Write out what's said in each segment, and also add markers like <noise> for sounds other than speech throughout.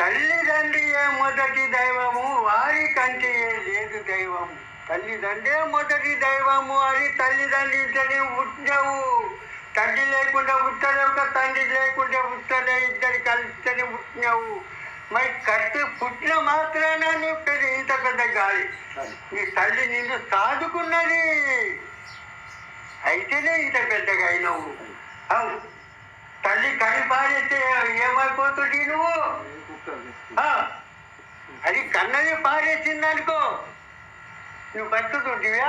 తల్లిదండ్రియే మొదటి దైవము? వారి కంటే లేదు దైవం తల్లిదండ్రే మొదటి దైవము అది తల్లిదండ్రులనే పుట్టినావు తండ్రి లేకుండా పుట్టలే ఒక తండ్రి లేకుండా పుట్టలే ఇద్దరు కలిస్తేనే పుట్టినావు మరి కట్టి పుట్టిన మాత్రాన నీ పెద్ద ఇంత పెద్ద గాలి. నీ తల్లి నిన్ను సాదుకున్నది. అయితేనే ఇంత పెద్దగా అయినావు. అవును తల్లి కనిపారితే ఏమైపోతుంది నువ్వు? అది కన్నది పారేసింది అనుకో నువ్వు బతుకుతుంటివా?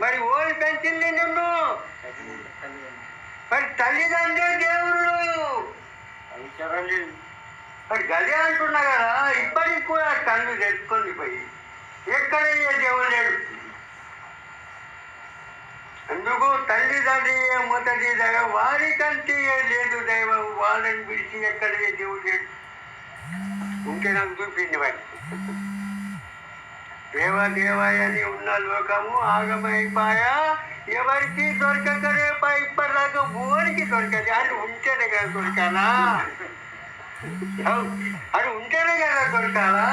మరి ఓడి పెంచింది నిన్ను. మరి తల్లిదండ్రులు దేవుళ్ళు. మరి గదే అంటున్నా కదా ఇప్పటికి కూడా కళ్ళు తెచ్చుకొని పోయి ఎక్కడ దేవుడు లేడు? అందుకు తల్లిదండ్రి మొదటి దైవం? వారికంటే లేదు దైవం? వాళ్ళని పిలిచి ఎక్కడ దేవుడు లేడు? ఉంటే నాకు చూపింది వారి దేవ దేవాయని ఉన్న లోకము ఆగమైపాయా? ఎవరికి దొరకక రేపా ఇప్పటిదాకా భూమికి దొరకదు. అది ఉంటేనే కదా దొరకాలా? అది ఉంటేనే కదా దొరకాలా?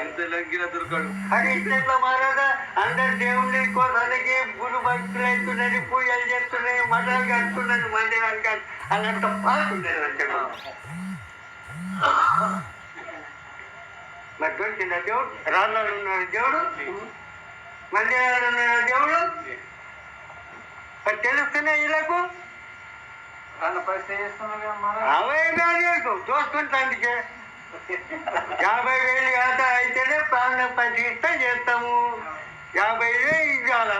ఎంత లగ్గిన దొరకడు. అది ఇట్లా మారదా? అందరు దేవుని కోసానికి గురు భక్తులు అవుతున్నది పూజలు చేస్తున్నాయి మఠాలు కడుతున్నది మందిరాలు కట్టు అదంతా పాల్గొంటుంది అంటే మరి దొరికిన దేవుడు రాళ్ళలో ఉన్నాడు దేవుడు మందిరాలు ఉన్నాడు దేవుడు మరి తెలుస్తున్నాయి వీళ్ళకు ఆయన పరిస్థితి చేస్తున్నాడు అమ్మారా అవే కాదు చూస్తుంటా అందుకే యాభై వేలు కాక అయితేనే ప్రాణ ప్రతిష్ట చేస్తాము యాభై వేలు ఇవ్వాల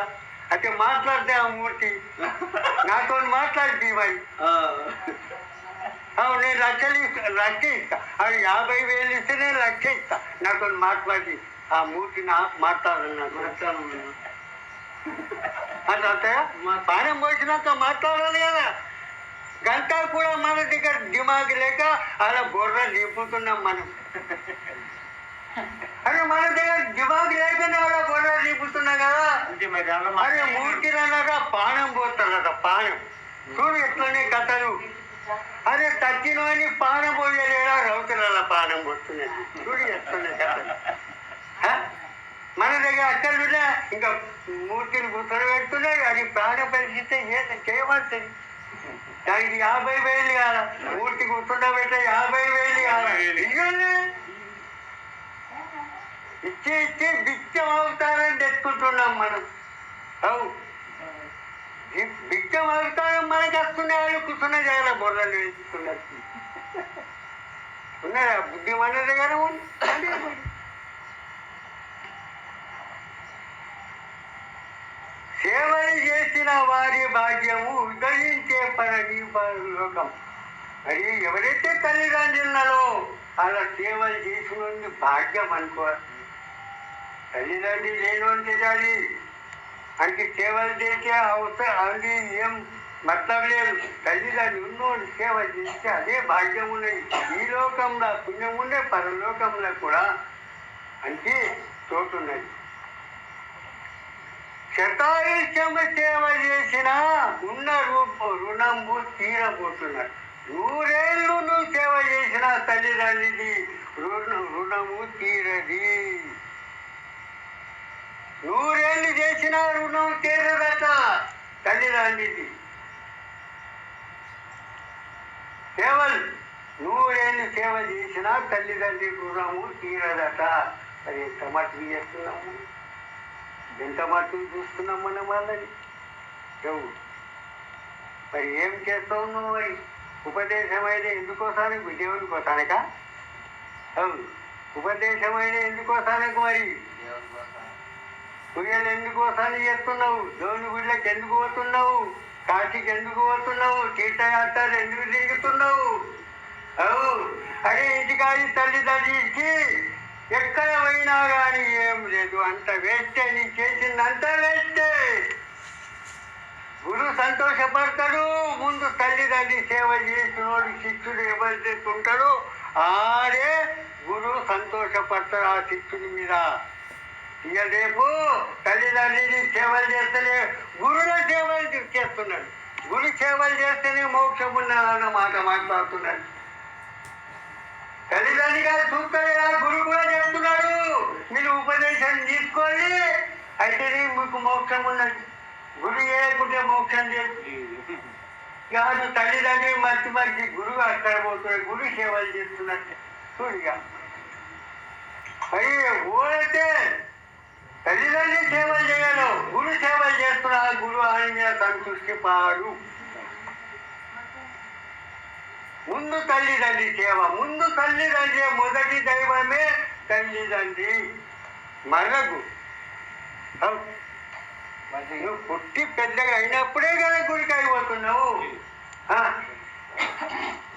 అయితే మాట్లాడితే ఆ మూర్తి నాతో మాట్లాడితే మరి అవును నేను లక్షలు ఇస్తా లక్ష ఇస్తా అది యాభై వేలు ఇస్తే నేను లక్ష ఇస్తా నాతో మాట్లాడి ఆ మూర్తి నా మాట్లాడన్నాడు అది అంతయా పానం పోసినాక మాట్లాడాలి కదా. గంట కూడా మన దగ్గర దిమాగ్ లేక అలా బొర్ర నింపుతున్నాం మనం. అరే మన దగ్గర దిమాగ్ లేకనే అలా బొర్ర నింపుతున్నాం కదా. అంటే అరే మూర్తిరన్నాక పానం పోతారట పానం. చూడు ఎట్లనే కథలు. అరే తగ్గినవని పానం పోయలేదా రౌతుల పానం పోతున్నది చూడు? మన దగ్గర అక్కడున్నా ఇంకా మూర్తిని గుర్తులు పెడుతున్నాయి. అది ప్రాణ పరిస్థితి చేయబడుతుంది దానికి యాభై వేలు కాల మూర్తి గుర్తుండబెట్టే యాభై వేలు కాల ఇచ్చి ఇచ్చి బిచ్చం అవుతారని తెచ్చుకుంటున్నాం మనం. అవు. బిచ్చం అవుతారం మనకి వస్తున్నాయి వాళ్ళు కూర్చున్నా చేయాలి బొర్రలు వేసుకున్నట్టు ఉన్నారా? బుద్ధి మన కానీ ఉంది సేవలు చేసిన వారి భాగ్యము ఉదయించే పరని లోకం మరి ఎవరైతే తల్లిదండ్రులలో అలా సేవలు చేసిన భాగ్యం అనుకోవాలి తల్లిదండ్రులు లేని చేయాలి అంటే సేవలు చేసే అవసరం అది ఏం మతలం లేదు. తల్లిదండ్రులు ఉన్నోడు సేవ చేస్తే అదే భాగ్యం ఉన్నది. ఈ లోకంలో పుణ్యం ఉండే పరలోకంలో కూడా అంటే చోటు ఉన్నది శతాయుష్యమ సేవ చేసిన ఉన్న రూప రుణంబు తీరబోతున్నాడు నూరేళ్ళు నువ్వు సేవ చేసిన తల్లిదండ్రిది రుణ రుణము తీరది. నూరేళ్ళు చేసిన రుణం తీరదట తల్లిదండ్రిది సేవలు నూరేళ్ళు సేవ చేసినా తల్లిదండ్రి రుణము తీరదట. మరి ఎంత మట్టుకు చేస్తున్నాము? ఎంత మట్టుకు చూస్తున్నాం మనం వాళ్ళని? చెవు మరి ఏం చేస్తావు నువ్వు మరి? ఉపదేశం అయితే ఎందుకోసానికి దేవుని కోసానిక? అవును ఉపదేశం అయితే ఎందుకోసానికి మరి? పూజలు ఎందుకోసానికి చేస్తున్నావు? దేవుని గుడిలోకి ఎందుకు పోతున్నావు? కాశీకి ఎందుకు పోతున్నావు? తీర్థయాత్రలు ఎందుకు తిరుగుతున్నావు? అరే ఇంటికాడి తల్లిదండ్రికి ఎక్కడ పోయినా కానీ ఏం లేదు. అంత వేస్తే నీ చేసిందంతా వేస్తే గురు సంతోషపడతాడు. ముందు తల్లిదండ్రి సేవ చేసినోడు శిష్యుడు ఎవరైతే ఉంటాడో ఆడే గురు సంతోషపడతాడు ఆ శిష్యుడి మీద. ఇక రేపు తల్లిదండ్రిని సేవలు చేస్తేనే గురుల సేవలు చేస్తున్నాడు. గురు సేవలు చేస్తేనే మోక్షం ఉన్నదన్న మాట మాట్లాడుతున్నాడు. తల్లిదండ్రి గారు చూస్తలేదా గురు కూడా చెప్తున్నాడు. మీరు ఉపదేశం తీసుకోండి. అయితే మీకు మోక్షం ఉన్నది. గురు చేయకుంటే మోక్షం లేదు. కాదు తల్లిదండ్రి మంచి మంచి గురువు అక్కడ పోతున్నాడు గురు సేవలు చేస్తున్నట్టు. చూడిగా. అయ్యి ఊరైతే తల్లిదండ్రి సేవలు చేయను గురు సేవలు చేస్తున్నా గురు ఆయన మీద సంతృష్టి పాడు ముందు తల్లిదండ్రి సేవ. ముందు తల్లిదండ్రి మొదటి దైవమే తల్లిదండ్రి మనకు. మరి నువ్వు పుట్టి పెద్దగా అయినప్పుడే కదా గుడికి అయిపోతున్నావు.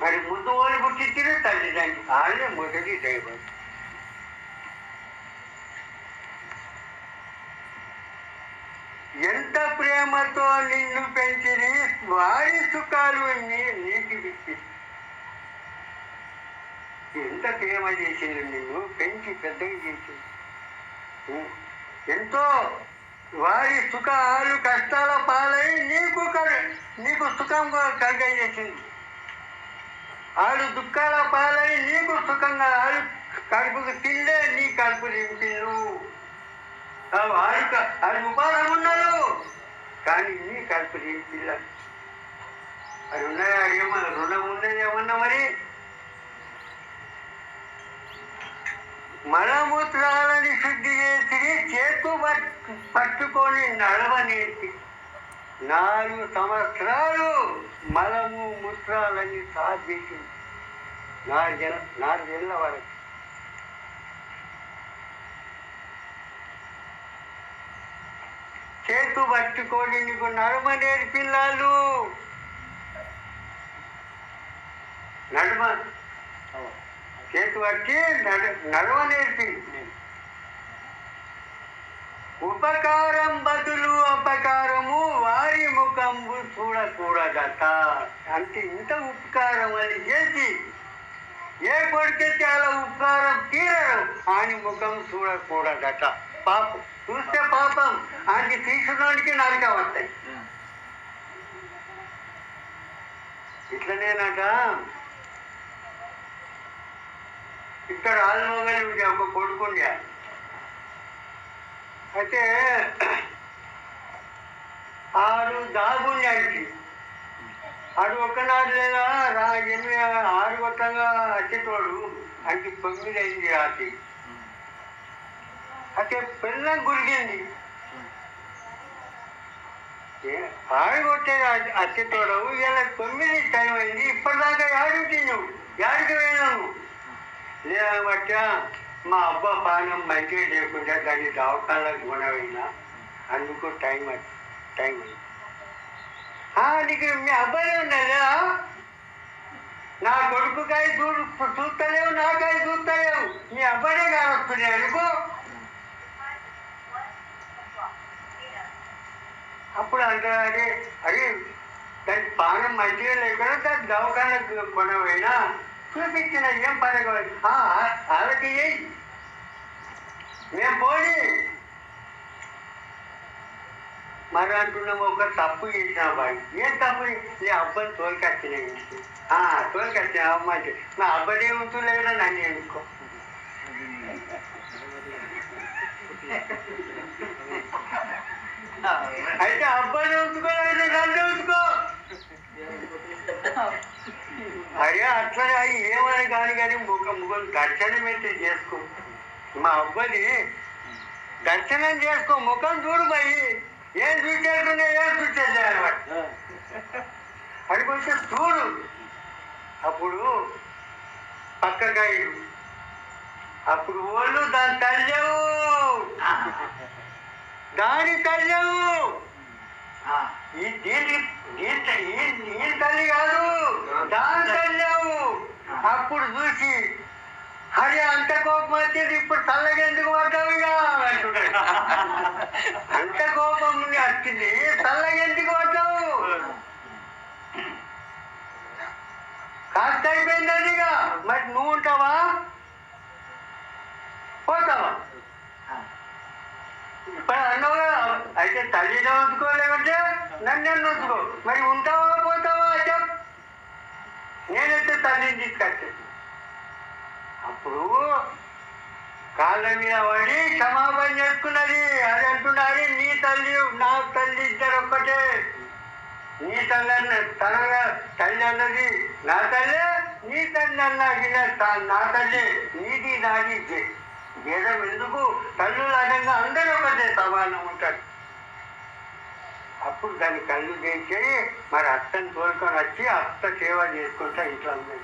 మరి ముందు వాళ్ళు పుట్టించిన తల్లిదండ్రి వాళ్ళే మొదటి దైవం. ఎంత ప్రేమతో నిన్ను పెంచిని వారి సుఖాలు నీ ఎంత ప్రేమ చేసింది నిన్ను? పెంచి పెద్దగా చేసింది. ఎంతో వారి సుఖాలు కష్టాల పాలై నీకు నీకు సుఖం కలిగజేసింది. ఆడు దుఃఖాల పాలై నీకు సుఖంగా ఆడు కడుపుకు తిండే నీ కడుపు నింపిల్లు వాడిక అది ఉపాధం ఉన్నారు కానీ నీ కడుపు నింపిల్ల. అది ఉన్నాయా? ఏమన్నా రుణం ఉన్నది ఏమన్నా మరి? మలమూత్రాలని శుద్ధి చేసి చేతు పట్టుకొని నడవనేసి. నాలుగు సంవత్సరాలు మలము మూత్రాలని సాధించింది నాలుగు నాలుగేళ్ళ వరకు. చేతు పట్టుకొని నీకు నడుమ నేర్పిల్లాలు. నడుమ చేతి వచ్చి నడ నడవ నేర్పి ఉపకారం బదులు అపకారము వారి ముఖంబు చూడకూడదట. అంటే ఇంత ఉపకారం అని చేసి ఏ కొడితే చాలా ఉపకారం తీరడం ఆయన ముఖం చూడకూడదట. పాపం చూస్తే పాపం ఆయనకి తీసుకున్నానికి నరక వస్తాయి. ఇట్లనేనట. ఇక్కడ ఆల్మొగలి ఒక కొడుకుండే. అయితే ఆరు ఆయనకి ఆడు ఒక్కనాడు లేదా రా ఎనిమిది ఆరు గొట్టంగా వచ్చేటోడు ఆయనకి తొమ్మిది అయింది రాత్రి అయితే పిల్లం గురిగింది. ఆడు కొట్టేది కొట్టే ఇలా తొమ్మిది టైం అయింది. ఇప్పటిదాకా యాడు తిన్నావు? యాడికి పోయినాము లేదన్నమాట మా అబ్బా పానం మంచిగా లేకుండా దాన్ని దవాఖానలకు గుణమైనా అందుకు టైం టైం నీకు మీ అబ్బాయి ఉన్నదా నా కొడుకుకాయ చూ చూస్తలేవు నాకాయ చూస్తలేవు. మీ అబ్బాయినే కానొస్తున్నాయి అనుకో అప్పుడు అంటారు అరే అరే దాని పానం మంచిగా లేకుండా దాని దవాఖానకు కొనవైనా చూపించిన ఏం వాళ్ళకి ఏయ్. మేము పోనీ మరి అంటున్నాము ఒక తప్పు చేసిన వాడు ఏం తప్పు నీ అబ్బాయి తోలుకొచ్చిన ఇంటికి. ఆ, తోలుకొచ్చిన అమ్మాయి నా అబ్బాయి ఉంచులేదా నన్ను ఎందుకో? అయితే <laughs> అబ్బాయిని ఉంచుకోలేదు నన్ను ఉంచుకో అరే అట్లా అవి ఏమని కాని కానీ ముఖ ముఖం దర్శనం అయితే చేసుకో. మా అబ్బాయి దర్శనం చేసుకో ముఖం చూడు పోయి ఏం చూసేట్టున్నా ఏం చూసేది అనమాట అది కొంచెం చూడు. అప్పుడు పక్కకాయలు అప్పుడు వాళ్ళు దాని తల్లేవు. <laughs> దాని తల్లేవు. ఈ దీని దీంట్లో ఈ తల్లి కాదు దాని తల్లేవు అప్పుడు చూసి అరే అంత కోపం వచ్చేది ఇప్పుడు చల్లగా ఎందుకు పడ్డావు అంత కోపం వచ్చింది చల్లగా ఎందుకు పడ్డావు? కాస్త అయిపోయింది అది ఇక. మరి నువ్వు ఉంటావా? పోతావా? ఇప్పుడు అన్నావు? అయితే తల్లిని ఉంచుకోలేమంటే నన్ను ఉంచుకో మరి ఉంటావా పోతావా చెప్ నేనైతే తల్లిని తీసుకొచ్చే అప్పుడు కాళ్ళ మీద పడి క్షమాపణ చేసుకున్నది. అది అంటున్నారు నీ తల్లి నా తల్లి ఇద్దరు ఒక్కటే. నీ తల్లి అన్న తనగా తల్లి అన్నది నా తల్లి నీ తల్లి అన్నది నా తల్లి. నీది నాది భేదం ఎందుకు? తల్లులు అనగా అందరూ ఒకటే సమానం ఉంటారు. అప్పుడు దాన్ని కళ్ళు చేయించి మరి అత్తని తోలుకొని వచ్చి అత్త సేవ చేసుకుంటా ఇంట్లో ఉన్నది